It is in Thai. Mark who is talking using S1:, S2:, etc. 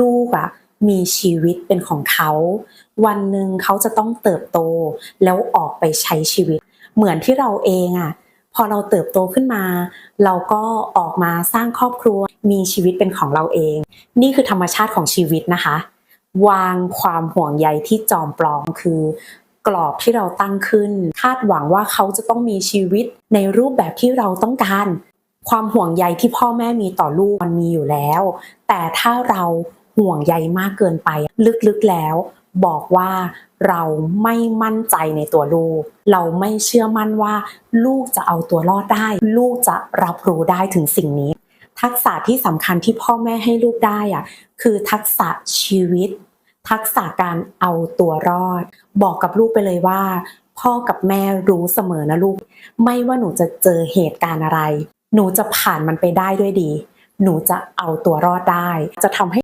S1: ลูกอะมีชีวิตเป็นของเขา วันหนึ่งเขาจะต้องเติบโตแล้วออกไปใช้ชีวิต เหมือนที่เราเองอะพอเราเติบโตขึ้นมา เราก็ออกมาสร้างครอบครัวมีชีวิตเป็นของเราเอง นี่คือธรรมชาติของชีวิตนะคะ วางความห่วงใยที่จอมปลอมคือกรอบที่เราตั้งขึ้น คาดหวังว่าเขาจะต้องมีชีวิตในรูปแบบที่เราต้องการ ความห่วงใยที่พ่อแม่มีต่อลูกมันมีอยู่แล้ว แต่ถ้าเรา ห่วงใยมากเกินไป ลึกๆแล้ว บอกว่าเราไม่มั่นใจในตัวลูก เราไม่เชื่อมั่นว่า ลูกจะเอาตัวรอดได้ ลูกจะรับรู้ได้ถึงสิ่งนี้ ทักษะที่สำคัญที่พ่อแม่ให้ลูกได้อะคือทักษะชีวิต ทักษะการเอาตัวรอด บอกกับลูกไปเลยว่า พ่อกับแม่รู้เสมอนะลูก ไม่ว่าหนูจะเจอเหตุการณ์อะไร หนูจะผ่านมันไปได้ด้วยดี หนูจะเอาตัวรอดได้ จะทำให้